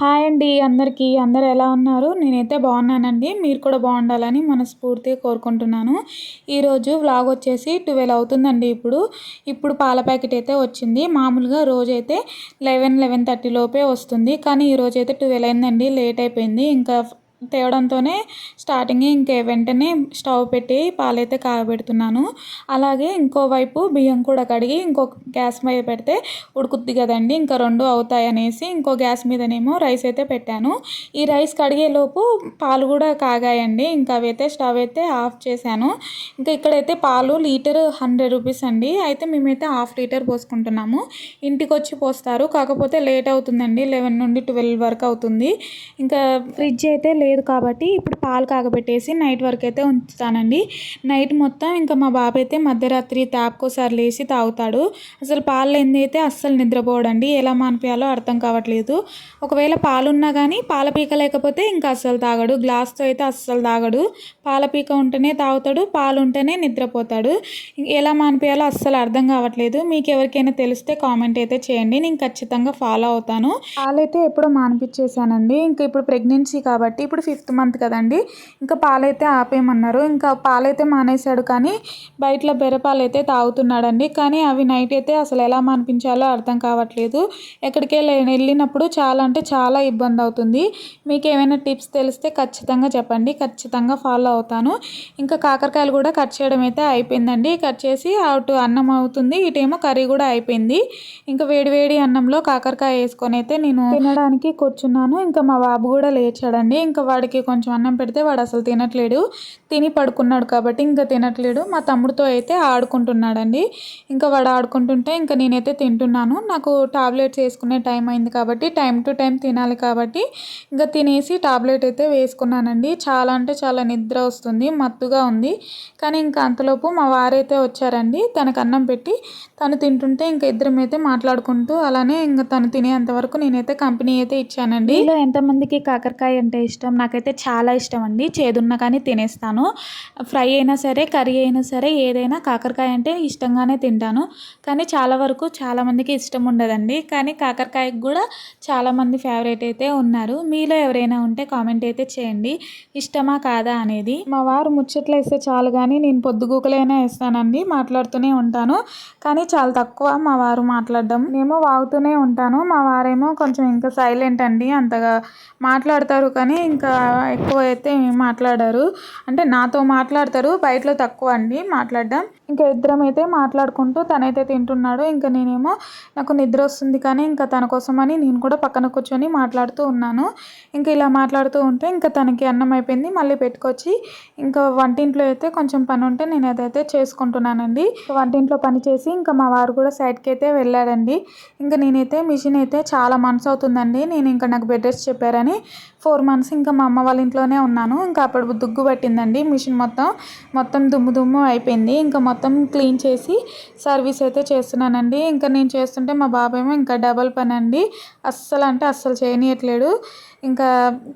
Hi అండి అందరికీ. అందరు ఎలా ఉన్నారు? నేనైతే బాగున్నానండి. మీరు కూడా బాగుండాలని మనస్ఫూర్తిగా కోరుకుంటున్నాను. ఈరోజు వ్లాగ్ వచ్చేసి ట్వెల్వ్ అవుతుందండి ఇప్పుడు. ఇప్పుడు పాల ప్యాకెట్ అయితే వచ్చింది. మామూలుగా రోజైతే లెవెన్ లెవెన్ థర్టీ లోపే వస్తుంది. కానీ ఈరోజు అయితే ట్వెల్వ్ అయిందండి. లేట్ అయిపోయింది. ఇంకా తేవడంతోనే స్టార్టింగ్ ఇంకే వెంటనే స్టవ్ పెట్టి పాలైతే కాగబెడుతున్నాను. అలాగే ఇంకోవైపు బియ్యం కూడా కడిగి ఇంకో గ్యాస్ మీద పెడితే ఉడుకుద్ది కదండి. ఇంకా రెండు అవుతాయి అనేసి ఇంకో గ్యాస్ మీదనేమో రైస్ అయితే పెట్టాను. ఈ రైస్ కడిగేలోపు పాలు కూడా కాగాయండి. ఇంకా అవైతే స్టవ్ అయితే ఆఫ్ చేశాను. ఇంకా ఇక్కడైతే పాలు లీటర్ హండ్రెడ్ రూపీస్ అండి. అయితే మేమైతే హాఫ్ లీటర్ పోసుకుంటున్నాము. ఇంటికి వచ్చి పోస్తారు. కాకపోతే లేట్ అవుతుందండి. లెవెన్ నుండి ట్వెల్వ్ వరకు అవుతుంది. ఇంకా ఫ్రిడ్జ్ అయితే లేదు కాబట్టి ఇప్పుడు పాలు కాగబెట్టేసి నైట్ వరకు అయితే ఉంచుతానండి. నైట్ మొత్తం ఇంకా మా బాబు అయితే మధ్యరాత్రి తాపుకోసారి లేచి తాగుతాడు. అసలు పాలు లేనిది అస్సలు నిద్రపోవడండి ఎలా మానిపించాలో అర్థం కావట్లేదు. ఒకవేళ పాలున్నా కానీ పాల పీక లేకపోతే ఇంకా అస్సలు తాగడు. గ్లాస్తో అయితే అస్సలు తాగడు. పాల పీక ఉంటేనే తాగుతాడు పాలు ఉంటేనే నిద్రపోతాడు. ఎలా మానిపించాలో అస్సలు అర్థం కావట్లేదు. మీకు ఎవరికైనా తెలిస్తే కామెంట్ అయితే చేయండి. నేను ఖచ్చితంగా ఫాలో అవుతాను. పాలైతే ఎప్పుడో మానిపించేసానండి ఇంకా ఇప్పుడు ప్రెగ్నెన్సీ కాబట్టి ఇప్పుడు ఫిఫ్త్ మంత్ కదండి. ఇంకా పాలైతే ఆపేయమన్నారు. ఇంకా పాలైతే మానేశాడు కానీ బయటలో బెరపాలు అయితే తాగుతున్నాడండి. కానీ అవి నైట్ అయితే అసలు ఎలా మానిపించాలో అర్థం కావట్లేదు. ఎక్కడికి వెళ్ళినప్పుడు చాలా అంటే చాలా ఇబ్బంది అవుతుంది. మీకు ఏమైనా టిప్స్ తెలిస్తే ఖచ్చితంగా చెప్పండి. ఖచ్చితంగా ఫాలో అవుతాను. ఇంకా కాకరకాయలు కూడా కట్ చేయడం అయితే అయిపోయిందండి. కట్ చేసి అటు అన్నం అవుతుంది. ఇటేమో కర్రీ కూడా అయిపోయింది. ఇంకా వేడివేడి అన్నంలో కాకరకాయ వేసుకొని అయితే నేను తినడానికి కూర్చున్నాను. ఇంకా మా బాబు కూడా లేచాడండి. ఇంకా వాడికి కొంచెం అన్నం పెడితే వాడు అసలు తినట్లేడు. తిని పడుకున్నాడు కాబట్టి ఇంకా తినట్లేడు. మా తమ్ముడితో అయితే ఆడుకుంటున్నాడండి. ఇంకా వాడు ఆడుకుంటుంటే ఇంకా నేనైతే తింటున్నాను. నాకు టాబ్లెట్స్ వేసుకునే టైం అయింది కాబట్టి టైం టు టైం తినాలి కాబట్టి ఇంకా తినేసి టాబ్లెట్ అయితే వేసుకున్నానండి. చాలా అంటే చాలా నిద్ర వస్తుంది మత్తుగా ఉంది. కానీ ఇంకా అంతలోపు మా వారైతే వచ్చారండి. తనకు అన్నం పెట్టి తను తింటుంటే ఇంకా ఇద్దరం అయితే మాట్లాడుకుంటూ అలానే ఇంకా తను తినేంత వరకు నేనైతే కంపెనీ అయితే ఇచ్చానండి. ఇలా ఎంతమందికి కాకరకాయ అంటే ఇష్టం? నాకైతే చాలా ఇష్టం అండి చేదున్నా కానీ తినేస్తాను. ఫ్రై అయినా సరే కర్రీ అయినా సరే ఏదైనా కాకరకాయ అంటే ఇష్టంగానే తింటాను. కానీ చాలా వరకు చాలామందికి ఇష్టం ఉండదండి. కానీ కాకరకాయకు కూడా చాలామంది ఫేవరెట్ అయితే ఉన్నారు. మీలో ఎవరైనా ఉంటే కామెంట్ అయితే చేయండి. ఇష్టమా కాదా అనేది. మా వారు ముచ్చట్లు వేస్తే చాలు కానీ నేను పొద్దుగూకలైనా వేస్తానండి. మాట్లాడుతూనే ఉంటాను. కానీ చాలా తక్కువ మా వారు మాట్లాడడం. నేమో వాగుతూనే ఉంటాను. మా వారేమో కొంచెం ఇంకా సైలెంట్ అండి. అంతగా మాట్లాడతారు కానీ ఇంకా ఎక్కువ అయితే మాట్లాడారు. అంటే నాతో మాట్లాడతారు బయటలో తక్కువ అండి మాట్లాడడం. ఇంకా ఇద్దరం అయితే మాట్లాడుకుంటూ తనైతే తింటున్నాడు. ఇంకా నేనేమో నాకు నిద్ర వస్తుంది కానీ ఇంకా తన కోసమని నేను కూడా పక్కన కూర్చొని మాట్లాడుతూ ఉన్నాను. ఇంకా ఇలా మాట్లాడుతూ ఉంటే ఇంకా తనకి అన్నం అయిపోయింది మళ్ళీ పెట్టుకొచ్చి ఇంకా వంటింట్లో అయితే కొంచెం పని ఉంటే నేను అదైతే చేసుకుంటున్నానండి. వంటింట్లో పని చేసి ఇంకా మా వారు కూడా సైడ్కి అయితే వెళ్ళాడండి ఇంకా నేనైతే మిషన్ అయితే చాలా మనసు అవుతుందండి. నేను ఇంకా నాకు బెడ్ రెస్ట్ చెప్పారని ఫోర్ మంత్స్ ఇంకా మా అమ్మ వాళ్ళ ఇంట్లోనే ఉన్నాను. ఇంకా అప్పుడు దుగ్గు పట్టిందండి. మిషన్ మొత్తం మొత్తం దుమ్ము దుమ్ము అయిపోయింది. ఇంకా మొత్తం క్లీన్ చేసి సర్వీస్ అయితే చేస్తున్నానండి. ఇంకా నేను చేస్తుంటే మా బాబేమో ఇంకా డబల్ పని అండి అస్సలు అంటే అస్సలు చేయనీయట్లేడు. ఇంకా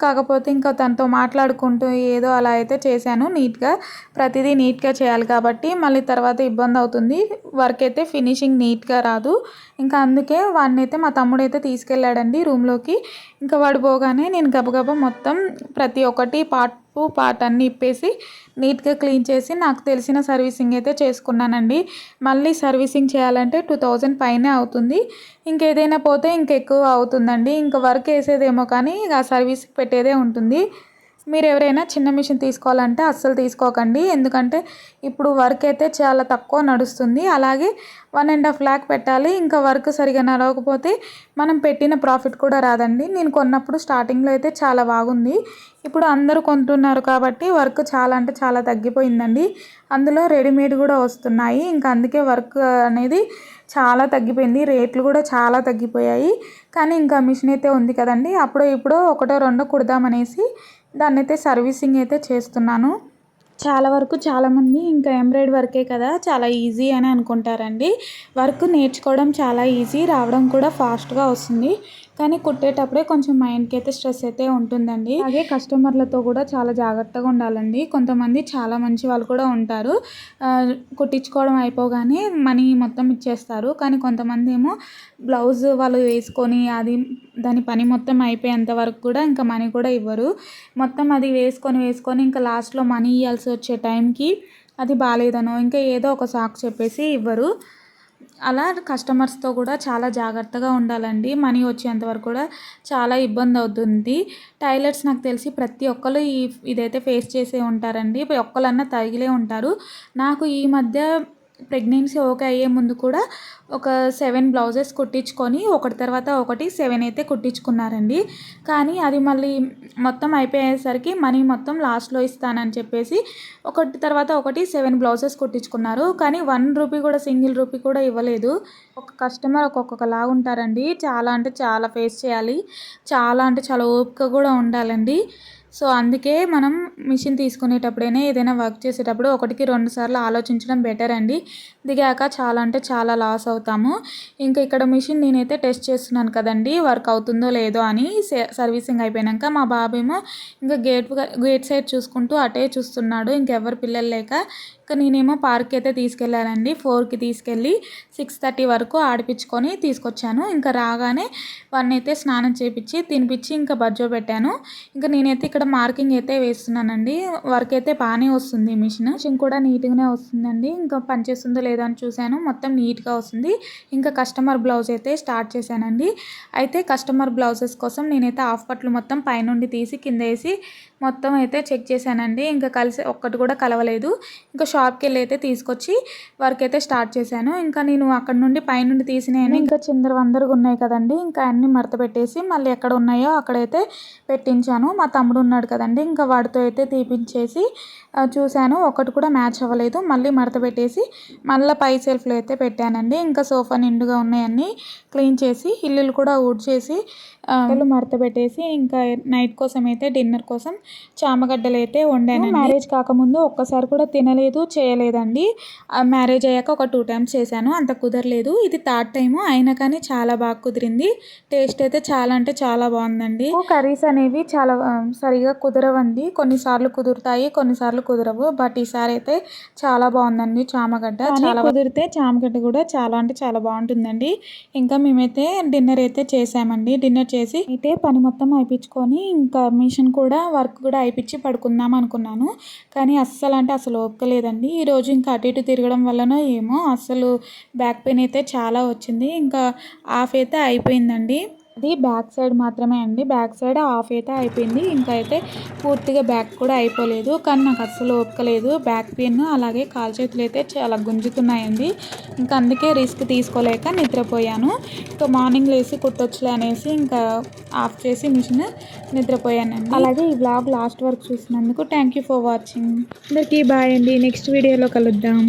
కాకపోతే ఇంకా తనతో మాట్లాడుకుంటూ ఏదో అలా అయితే చేశాను నీట్గా. ప్రతిదీ నీట్గా చేయాలి కాబట్టి మళ్ళీ తర్వాత ఇబ్బంది అవుతుంది. వర్క్ అయితే ఫినిషింగ్ నీట్గా రాదు. ఇంకా అందుకే వాడిని అయితే మా తమ్ముడు అయితే తీసుకెళ్ళాడండి రూమ్లోకి. ఇంకా వాడు పోగానే నేను గబగబా మొత్తం ప్రతి ఒక్కటి పార్ట్ పార్ట్ అన్నీ ఇప్పేసి నీట్గా క్లీన్ చేసి నాకు తెలిసిన సర్వీసింగ్ అయితే చేసుకున్నానండి. మళ్ళీ సర్వీసింగ్ చేయాలంటే టూ థౌజండ్ పైనే అవుతుంది. ఇంకేదైనా పోతే ఇంకెక్కువ అవుతుందండి. ఇంకా వర్క్ వేసేదేమో కానీ ఆ సర్వీస్ పెట్టేదే ఉంటుంది. మీరు ఎవరైనా చిన్న మిషన్ తీసుకోవాలంటే అస్సలు తీసుకోకండి. ఎందుకంటే ఇప్పుడు వర్క్ అయితే చాలా తక్కువ నడుస్తుంది. అలాగే వన్ అండ్ హాఫ్ ల్యాక్ పెట్టాలి. ఇంకా వర్క్ సరిగా నడవకపోతే మనం పెట్టిన ప్రాఫిట్ కూడా రాదండి. నేను కొన్నప్పుడు స్టార్టింగ్లో అయితే చాలా బాగుంది. ఇప్పుడు అందరూ కొంటున్నారు కాబట్టి వర్క్ చాలా అంటే చాలా తగ్గిపోయిందండి. అందులో రెడీమేడ్ కూడా వస్తున్నాయి. ఇంకా అందుకే వర్క్ అనేది చాలా తగ్గిపోయింది. రేట్లు కూడా చాలా తగ్గిపోయాయి. కానీ ఇంకా మిషన్ అయితే ఉంది కదండి. అప్పుడో ఇప్పుడు ఒకటో రెండో కుడదామనేసి దాన్ని అయితే సర్వీసింగ్ అయితే చేస్తున్నాను. చాలా వరకు చాలామంది ఇంకా ఎంబ్రాయిడ్ వర్కే కదా చాలా ఈజీ అని అనుకుంటారండి. వర్క్ నేర్చుకోవడం చాలా ఈజీ రావడం కూడా ఫాస్ట్గా వస్తుంది. కానీ కుట్టేటప్పుడే కొంచెం మైండ్కి అయితే స్ట్రెస్ అయితే ఉంటుందండి. అలాగే కస్టమర్లతో కూడా చాలా జాగ్రత్తగా ఉండాలండి. కొంతమంది చాలా మంచి వాళ్ళు కూడా ఉంటారు. కుట్టించుకోవడం అయిపోగానే మనీ మొత్తం ఇచ్చేస్తారు. కానీ కొంతమంది ఏమో బ్లౌజ్ వాళ్ళు వేసుకొని అది దాని పని మొత్తం అయిపోయేంత వరకు కూడా ఇంకా మనీ కూడా ఇవ్వరు. మొత్తం అది వేసుకొని వేసుకొని ఇంకా లాస్ట్లో మనీ ఇవ్వాల్సి వచ్చే టైంకి అది బాగాలేదనో ఇంకా ఏదో ఒక సాకు చెప్పేసి ఇవ్వరు. అలా కస్టమర్స్తో కూడా చాలా జాగ్రత్తగా ఉండాలండి. మనీ వచ్చేంత వరకు కూడా చాలా ఇబ్బంది అవుతుంది. టైలర్స్ నాకు తెలిసి ప్రతి ఒక్కరు ఈ ఇదైతే ఫేస్ చేసే ఉంటారండి. ఒక్కరన్నా తగిలే ఉంటారు. నాకు ఈ మధ్య ప్రెగ్నెన్సీ ఓకే అయ్యే ముందు కూడా ఒక సెవెన్ బ్లౌజెస్ కుట్టించుకొని ఒకటి తర్వాత ఒకటి సెవెన్ అయితే కుట్టించుకున్నారండి. కానీ అది మళ్ళీ మొత్తం అయిపోయేసరికి మనీ మొత్తం లాస్ట్లో ఇస్తానని చెప్పేసి ఒకటి తర్వాత ఒకటి సెవెన్ బ్లౌజెస్ కుట్టించుకున్నారు. కానీ వన్ రూపీ కూడా సింగిల్ రూపీ కూడా ఇవ్వలేదు. ఒక కస్టమర్ ఒక్కొక్కలాగా ఉంటారండి. చాలా అంటే చాలా ఫేస్ చేయాలి. చాలా అంటే చాలా ఓపిక కూడా ఉండాలండి. సో అందుకే మనం మిషన్ తీసుకునేటప్పుడైనా ఏదైనా వర్క్ చేసేటప్పుడు ఒకటికి రెండు సార్లు ఆలోచించడం బెటర్ అండి. దిగాక చాలా అంటే చాలా లాస్ అవుతాము. ఇంకా ఇక్కడ మిషన్ నేనైతే టెస్ట్ చేస్తున్నాను కదండి వర్క్ అవుతుందో లేదో అని సర్వీసింగ్ అయిపోయాక మా బాబేమో ఇంకా గేట్ గేట్ సైడ్ చూసుకుంటూ అటే చూస్తున్నాడు ఇంకెవరు పిల్లలు లేక. ఇంకా నేనేమో పార్క్ అయితే తీసుకెళ్ళానండి ఫోర్కి తీసుకెళ్ళి సిక్స్ థర్టీ వరకు ఆడిపించుకొని తీసుకొచ్చాను. ఇంకా రాగానే వాడిని అయితే స్నానం చేపించి తినిపించి ఇంకా బజ్జో పెట్టాను. ఇంకా నేనైతే ఇక్కడ మార్కింగ్ అయితే వేస్తున్నానండి. వర్క్ అయితే బాగానే వస్తుంది మిషన్. మిషన్ కూడా నీట్గానే వస్తుందండి. ఇంకా పనిచేస్తుందో లేదో అని చూశాను. మొత్తం నీట్గా వస్తుంది. ఇంకా కస్టమర్ బ్లౌజ్ అయితే స్టార్ట్ చేశానండి. అయితే కస్టమర్ బ్లౌజెస్ కోసం నేనైతే హాఫ్ పట్లు మొత్తం పైనుండి తీసి కింద వేసి మొత్తం అయితే చెక్ చేశానండి. ఇంకా కలిసి ఒక్కటి కూడా కలవలేదు. ఇంకా షాప్కి వెళ్ళి అయితే తీసుకొచ్చి వర్క్ అయితే స్టార్ట్ చేశాను. ఇంకా నేను అక్కడ నుండి పైనుండి తీసినాయని ఇంకా చిందర వందరగా ఉన్నాయి కదండి. ఇంకా అన్ని మడత పెట్టేసి మళ్ళీ ఎక్కడ ఉన్నాయో అక్కడైతే పెట్టించాను. మా తమ్ముడు ఉన్న ఉన్నాడు కదండి. ఇంకా వాడితో అయితే తీపించేసి చూశాను. ఒకటి కూడా మ్యాచ్ అవ్వలేదు. మళ్ళీ మడత పెట్టేసి మళ్ళీ పై సెల్ఫ్లో అయితే పెట్టానండి. ఇంకా సోఫా నిండుగా ఉన్నాయన్నీ క్లీన్ చేసి ఇల్లులు కూడా ఊడ్చేసి ఇల్లు మడత పెట్టేసి ఇంకా నైట్ కోసం అయితే డిన్నర్ కోసం చామగడ్డలు అయితే వండాను మ్యారేజ్ కాకముందు ఒక్కసారి కూడా తినలేదు చేయలేదండి. మ్యారేజ్ అయ్యాక ఒక టూ టైమ్స్ చేశాను. అంత కుదరలేదు. ఇది థర్డ్ టైము. అయినా కానీ చాలా బాగా కుదిరింది. టేస్ట్ అయితే చాలా అంటే చాలా బాగుందండి. కర్రీస్ అనేవి చాలా ఆ, సరిగా కుదరవండి. కొన్నిసార్లు కుదురుతాయి కొన్నిసార్లు కుదరవు. బట్ ఈసారి అయితే చాలా బాగుందండి చామగడ్డ. చాలా కుదిరితే చామగడ్డ కూడా చాలా అంటే చాలా బాగుంటుందండి. ఇంకా మేమైతే డిన్నర్ అయితే చేసామండి. డిన్నర్ చేసి అయితే పని మొత్తం అయిపించుకొని ఇంకా మిషన్ కూడా వర్క్ కూడా అయిపించి పడుకుందాం అనుకున్నాను. కానీ అస్సలు అంటే అసలు ఒప్పుకోలేదండి ఈరోజు ఇంకా అటు ఇటు తిరగడం వల్లనో ఏమో అస్సలు బ్యాక్ పెయిన్ అయితే చాలా వచ్చింది. ఇంకా హాఫ్ అయితే అయిపోయిందండి. అది బ్యాక్ సైడ్ మాత్రమే అండి. బ్యాక్ సైడ్ హాఫ్ అయితే అయిపోయింది. ఇంకా అయితే పూర్తిగా బ్యాక్ కూడా అయిపోలేదు. కానీ నాకు అస్సలు ఓపికలేదు బ్యాక్ పెయిన్ అలాగే కాలు చేతులు అయితే చాలా గుంజుతున్నాయండి. ఇంకా అందుకే రిస్క్ తీసుకోలేక నిద్రపోయాను. ఇంకా మార్నింగ్ లేసి కుట్టొచ్చులే అనేసి ఇంకా ఆఫ్ చేసి మిషన్ నిద్రపోయానండి. అలాగే ఈ బ్లాగ్ లాస్ట్ వరకు చూసినందుకు థ్యాంక్ యూ ఫర్ వాచింగ్. అందరికీ బాయ్ అండి. నెక్స్ట్ వీడియోలో కలుద్దాం.